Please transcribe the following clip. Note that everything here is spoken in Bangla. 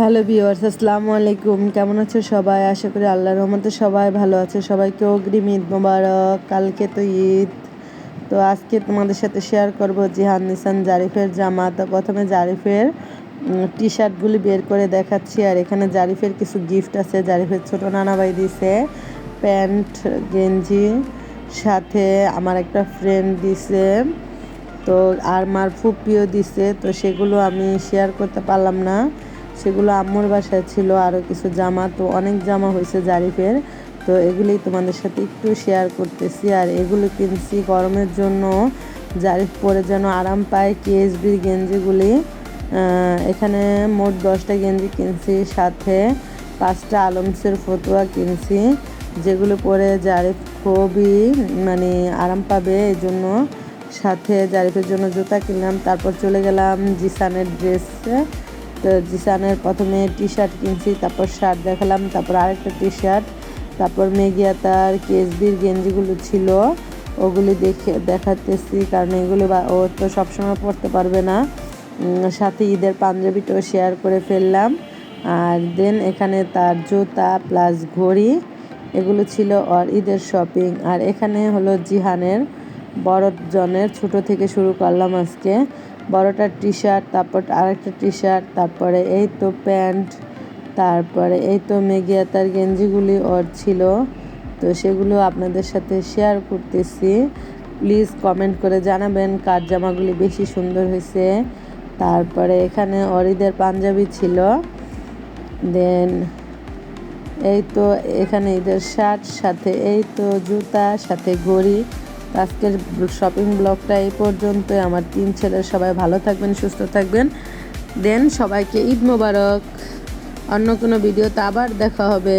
হ্যালো ভিউয়ার্স, আসসালামু আলাইকুম। কেমন আছো সবাই? আশা করি আল্লাহর রহমতে সবাই ভালো আছে। সবাইকে অগ্রিম ঈদ মোবারক। কালকে তো ঈদ। তো আজকে তোমাদের সাথে শেয়ার করব জিহান নিসান জারিফের জামা। তো প্রথমে জারিফের টি শার্টগুলি বের করে দেখাচ্ছি। আর এখানে জারিফের কিছু গিফট আছে। জারিফের ছোট নানা নানাবাই দিছে প্যান্ট, গেঞ্জি, সাথে আমার একটা ফ্রেন্ড দিছে। তো আর মার ফুপিও দিছে। তো সেগুলো আমি শেয়ার করতে পারলাম না। সেগুলো আম্মুর বাসায় ছিল আরও কিছু জামা, তো অনেক জামা হয়েছে জারিফের। তো এগুলি তোমাদের সাথে একটু শেয়ার করতেছি। আর এগুলো কিনছি গরমের জন্য। জারিফ পরে যেন আরাম পায় কেএসবির গেঞ্জিগুলি। এখানে মোট দশটা গেঞ্জি কিনছি সাথে। পাঁচটা আলমসের ফতুয়া কিনছি, যেগুলো পরে জারিফ খুবই মানে আরাম পাবে এই জন্য সাথে জারিফের জন্য জুতা কিনলাম, তারপর চলে গেলাম জিসানের ড্রেসে তো জিসানের প্রথমে টি শার্ট কিনছি, তারপর শার্ট দেখালাম, তারপর আরেকটা টি শার্ট তারপর মেঘিয়া তার কেসবির গেঞ্জিগুলো ছিল, ওগুলি দেখে দেখাতেছি, কারণ এগুলো ও তো সবসময় পরতে পারবে না। সাথে ঈদের পাঞ্জাবিটাও শেয়ার করে ফেললাম। আর দেন এখানে তার জুতা প্লাস ঘড়ি, এগুলো ছিল আর ঈদের শপিং। আর এখানে হলো জিহানের বড় জনের ছোট থেকে শুরু করলাম আজকে। বড়টার টি শার্ট তারপর আরেকটা টি শার্ট তারপরে এই তো প্যান্ট, তারপরে এই তো মেঘিয়া তার গেঞ্জিগুলি ওর ছিল। তো সেগুলো আপনাদের সাথে শেয়ার করতেছি। প্লিজ কমেন্ট করে জানাবেন কার জামাগুলি বেশি সুন্দর হয়েছে। তারপরে এখানে অরিদের পাঞ্জাবি ছিল। দেন এই তো এখানে ঈদের শার্ট, সাথে এই তো জুতা, সাথে ঘড়ি। আজকের শপিং ব্লগটা এই পর্যন্ত আমার তিন ছেলের সবাই ভালো থাকবেন, সুস্থ থাকবেন। দেন সবাইকে ঈদ মোবারক। অন্য কোনো ভিডিওতে আবার দেখা হবে।